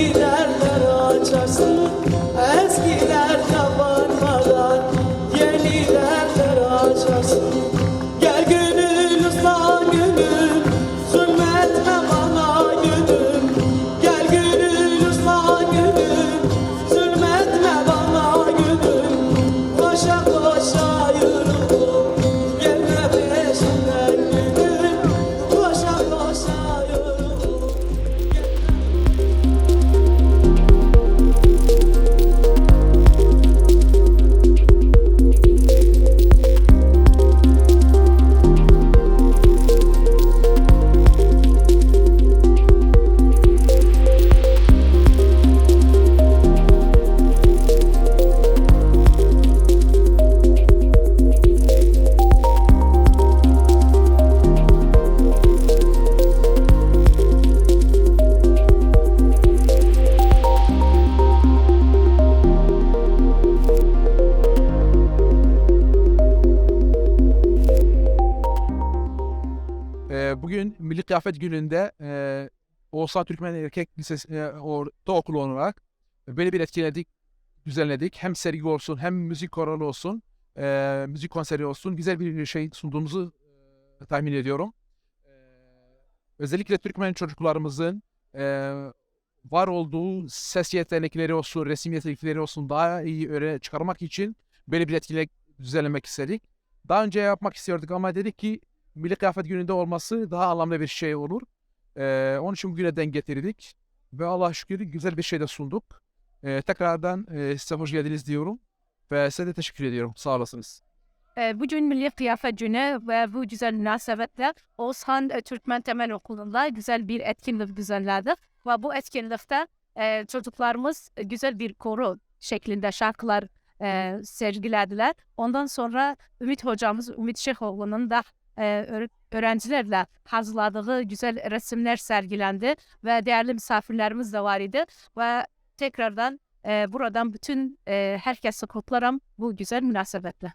기다 Kıyafet Günü'nde e, Oğuzhan Türkmen Erkek Lisesi e, Ortaokulu olarak böyle bir etkinlik düzenledik. Hem sergi olsun hem müzik korosu olsun, e, müzik konseri olsun güzel bir şey sunduğumuzu e, tahmin ediyorum. E, özellikle Türkmen çocuklarımızın e, var olduğu ses yetenekleri olsun, resim yetenekleri olsun daha iyi öne çıkarmak için böyle bir etkinlik düzenlemek istedik. Daha önce yapmak istiyorduk ama dedik ki Milli Kıyafet Günü'nde olması daha anlamlı bir şey olur. Ee, onun için bugüne denk getirdik. Ve Allah'a şükür güzel bir şey de sunduk. Ee, tekrardan e, size hoş geldiniz diyorum. Ve size de teşekkür ediyorum. Sağ olasınız. Ee, Bugün Milli Kıyafet Günü ve bu güzel münasebetle Oğuzhan e, Türkmen Temel Okulu'nda güzel bir etkinlik düzenledik. Ve bu etkinlikte e, çocuklarımız güzel bir koro şeklinde şarkılar e, sergilediler. Ondan sonra Ümit hocamız Ümit Şeyhoğlu'nun da e, öğre- öğrencilerle hazırladığı güzel resimler sergilendi ve değerli misafirlerimiz de var idi ve tekrardan e, buradan bütün e, herkese kutlarım bu güzel münasebetle.